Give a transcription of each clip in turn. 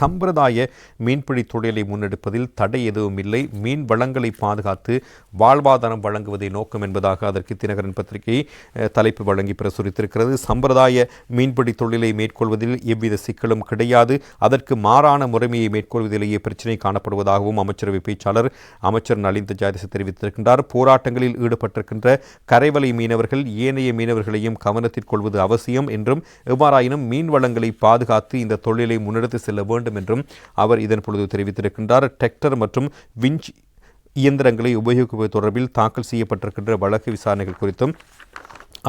சம்பிரதாய மீன்பிடி தொழிலை முன்னெடுப்பதில் தடை எதுவும் இல்லை. மீன் வளங்களை பாதுகாத்து வாழ்வாதாரம் வழங்குவதை நோக்கம் என்பதாக அதற்கு தினகரன் பத்திரிகை தலைப்பு வழங்கி பிரசுரித்திருக்கிறது. சம்பிரதாய மீன்பிடி தொழிலை மேற்கொள்வதில் எவ்வித சிக்கலும் கிடையாது. அதற்கு மாறான முறைமையை மேற்கொள்வதிலேயே பிரச்சினை காணப்படுவதாகவும் அமைச்சரவை பேச்சாளர் அமைச்சர் நலிந்த ஜாதிச தெரிவித்திருக்கின்றார். போராட்டங்களில் ஈடுபட்டிருக்கின்ற கரைவலை மீனவர்கள் ஏனைய மீனவர்களையும் கவனத்தில் கொள்வது அவசியம் என்றும் எவ்வாறாயினும் மீன் வளங்களை பாதுகாத்து இந்த தொழிலை முன்னெடுத்து செல்ல வேண்டும் வேண்டும் என்றும் அவர் இதன் பொழுது தெரிவித்திருக்கின்றார். டெக்டர் மற்றும் விஞ்ச் இயந்திரங்களை உபயோகிப்பது தொடர்பில் தாக்கல் செய்யப்பட்டிருக்கின்ற வழக்கு விசாரணைகள் குறித்தும்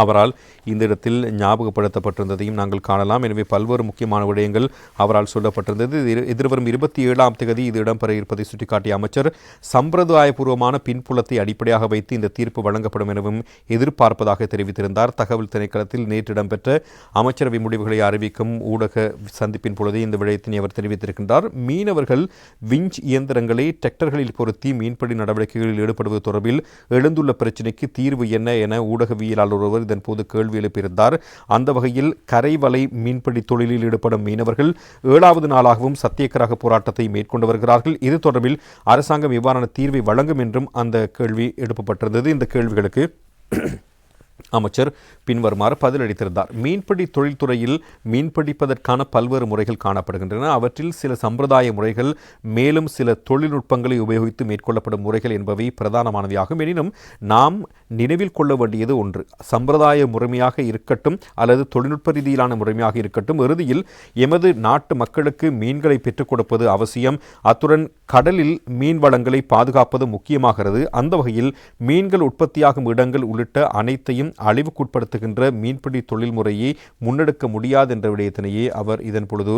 அவரால் இந்த இடத்தில் ஞாபகப்படுத்தப்பட்டிருந்ததையும் நாங்கள் காணலாம். எனவே பல்வேறு முக்கியமான விடயங்கள் அவரால் சொல்லப்பட்டிருந்தது. எதிர்வரும் இருபத்தி ஏழாம் தேதி இது இடம்பெற இருப்பதை சுட்டிக்காட்டிய அமைச்சர் சம்பிரதாயபூர்வமான பின்புலத்தை அடிப்படையாக வைத்து இந்த தீர்ப்பு வழங்கப்படும் எனவும் எதிர்பார்ப்பதாக தெரிவித்திருந்தார். தகவல் திணைக்களத்தில் நேற்று இடம்பெற்ற அமைச்சரவை முடிவுகளை அறிவிக்கும் ஊடக சந்திப்பின் பொழுதே இந்த விடயத்தினை அவர் தெரிவித்திருக்கின்றார். மீனவர்கள் விஞ்ச் இயந்திரங்களை டெக்டர்களில் பொருத்தி மீன்பிடி நடவடிக்கைகளில் ஈடுபடுவது தொடர்பில் எழுந்துள்ள பிரச்சினைக்கு தீர்வு என்ன என ஊடகவியலாளர் ஒருவர் அமைச்சர் இதன்போது கேள்வி எழுப்பியிருந்தார். அந்த வகையில் கரைவலை மீன்பிடி தொழிலில் ஈடுபடும் மீனவர்கள் ஏழாவது நாளாகவும் சத்தியக்கிரக போராட்டத்தை மேற்கொண்டு வருகிறார்கள். இது தொடர்பில் அரசாங்கம் இவ்வாறான தீர்வை வழங்கும் என்றும் அந்த கேள்வி எழுப்பப்பட்டிருந்தது. இந்த கேள்விகளுக்கு அமைச்சர் பின்வருமாறு பதிலளித்திருந்தார். மீன்பிடி தொழில்துறையில் மீன்பிடிப்பதற்கான பல்வேறு முறைகள் காணப்படுகின்றன. அவற்றில் சில சம்பிரதாய முறைகள் மேலும் சில தொழில்நுட்பங்களை உபயோகித்து மேற்கொள்ளப்படும் முறைகள் என்பவை பிரதானமானவையாகும். எனினும் நாம் நினைவில் கொள்ள வேண்டியது ஒன்று. சம்பிரதாய முறைமையாக இருக்கட்டும் அல்லது தொழில்நுட்ப ரீதியிலான முறைமையாக இருக்கட்டும் இறுதியில் எமது நாட்டு மக்களுக்கு மீன்களை பெற்றுக் கொடுப்பது அவசியம். அத்துடன் கடலில் மீன் வளங்களை பாதுகாப்பது முக்கியமாகிறது. அந்த வகையில் மீன்கள் உற்பத்தியாகும் இடங்கள் உள்ளிட்ட அனைத்தையும் அழிவுக்குட்படுத்துகின்ற மீன்பிடி தொழில் முறையை முன்னெடுக்க முடியாது என்ற விடயத்தினையே அவர் இதன் பொழுது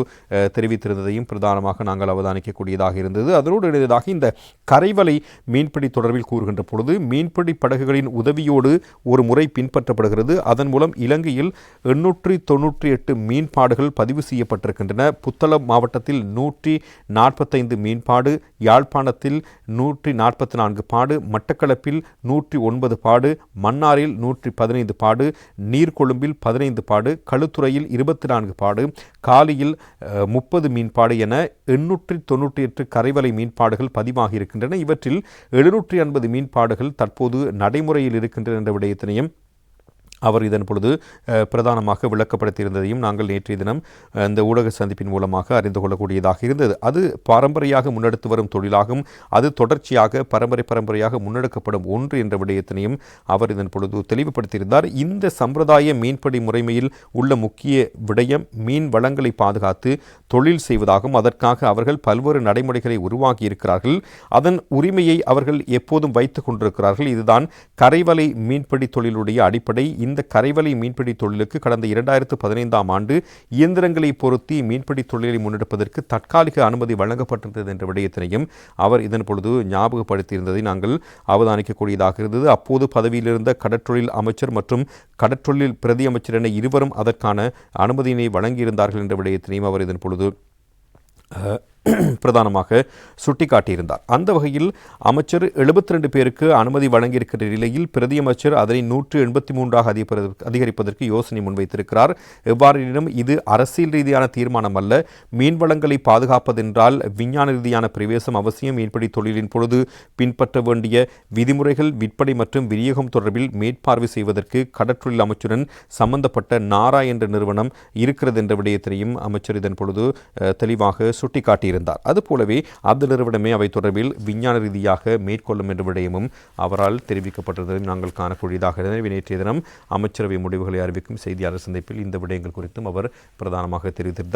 தெரிவித்திருந்ததையும் பிரதானமாக நாங்கள் அவதானிக்கக்கூடியதாக இருந்தது. அதனோடு இணைந்ததாக இந்த கரைவலை மீன்பிடி தொடர்பில் கூறுகின்ற பொழுது மீன்பிடி படகுகளின் உதவியோடு ஒரு முறை பின்பற்றப்படுகிறது. அதன் மூலம் இலங்கையில் எண்ணூற்றி தொன்னூற்றி எட்டு மீன்பாடுகள் பதிவு செய்யப்பட்டிருக்கின்றன. புத்தளம் மாவட்டத்தில் நூற்றி நாற்பத்தைந்து மீன்பாடு யாழ்ப்பாணத்தில் நூற்றி நாற்பத்தி நான்கு பாடு மட்டக்களப்பில் நூற்றி ஒன்பது பாடு மன்னாரில் நூற்றி பதினைந்து பாடு நீர்கொழும்பில் பதினைந்து பாடு களுத்துறையில் இருபத்தி நான்கு பாடு காலியில் முப்பது மீன்பாடு என எண்ணூற்றி தொன்னூற்றி எட்டு கரைவலை மீன்பாடுகள் பதிவாகி இருக்கின்றன இவற்றில் எழுநூற்றி ஐம்பது மீன்பாடுகள் தற்போது நடைமுறையில் இருக்கின்றன என்ற விடயத்தினையும் அவர் இதன் பொழுது பிரதானமாக விளக்கப்படுத்தியிருந்ததையும் நாங்கள் நேற்றைய தினம் இந்த ஊடக சந்திப்பின் மூலமாக அறிந்து கொள்ளக்கூடியதாக இருந்தது. அது பாரம்பரியாக முன்னெடுத்து வரும் தொழிலாகும் அது தொடர்ச்சியாக பரம்பரை பரம்பரையாக முன்னெடுக்கப்படும் ஒன்று என்ற விடயத்தினையும் அவர் இதன் பொழுது தெளிவுபடுத்தியிருந்தார். இந்த சம்பிரதாய மீன்பிடி முறைமையில் உள்ள முக்கிய விடயம் மீன் வளங்களை பாதுகாத்து தொழில் செய்வதாகும். அதற்காக அவர்கள் பல்வேறு நடைமுறைகளை உருவாக்கி இருக்கிறார்கள் அதன் உரிமையை அவர்கள் எப்போதும் வைத்துக் கொண்டிருக்கிறார்கள். இதுதான் கரைவலை மீன்பிடி தொழிலுடைய அடிப்படை. இந்த இந்த கரைவலை மீன்பிடி தொழிலுக்கு கடந்த இரண்டாயிரத்து பதினைந்தாம் ஆண்டு இயந்திரங்களை பொருத்தி மீன்பிடி தொழிலை முன்னெடுப்பதற்கு தற்காலிக அனுமதி வழங்கப்பட்டிருந்தது என்ற விடயத்தினையும் அவர் இதன் பொழுது ஞாபகப்படுத்தியிருந்ததை நாங்கள் அவதானிக்கக்கூடியதாக இருந்தது. அப்போது பதவியில் இருந்த கடற்றொழில் அமைச்சர் மற்றும் கடற்றொழில் பிரதி அமைச்சர் என இருவரும் அதற்கான அனுமதியினை வழங்கியிருந்தார்கள் என்ற விடயத்தினையும் அவர் இதன் பொழுது பிரதானமாக சுட்டிக்காட்டியிருந்தார். அந்த வகையில் அமைச்சர் எழுபத்தி ரெண்டு பேருக்கு அனுமதி வழங்கியிருக்கிற நிலையில் பிரதியமைச்சர் அதனை நூற்று எண்பத்தி மூன்றாக அதிகரிப்பதற்கு யோசனை முன்வைத்திருக்கிறார். எவ்வாறெனினும் இது அரசியல் ரீதியான தீர்மானம் அல்ல மீன்வளங்களை பாதுகாப்பதென்றால் விஞ்ஞான ரீதியான பிரவேசம் அவசியம். மீன்பிடி தொழிலின் பொழுது பின்பற்ற வேண்டிய விதிமுறைகள் விற்பனை மற்றும் விநியோகம் தொடர்பில் மேற்பார்வை செய்வதற்கு கடற்றொழில் அமைச்சுடன் சம்பந்தப்பட்ட நாரா என்ற நிறுவனம் இருக்கிறது என்ற விடயத்தினையும் அமைச்சர் இதன் பொழுது தெளிவாக சுட்டிக்காட்டியிருந்தார் இருந்தார் அதுபோலவே அந்த நிறுவனமே அவை தொடர்பில் விஞ்ஞான ரீதியாக மேற்கொள்ளும் என்ற விடயமும் அவரால் தெரிவிக்கப்பட்டதை நாங்கள் காணக்கூடியதாக இருந்தது. நேற்றைய தினம் அமைச்சரவை முடிவுகளை அறிவிக்கும் செய்தியாளர் சந்திப்பில் இந்த விடயங்கள் குறித்தும் அவர் பிரதானமாக தெரிவித்திருந்தார்.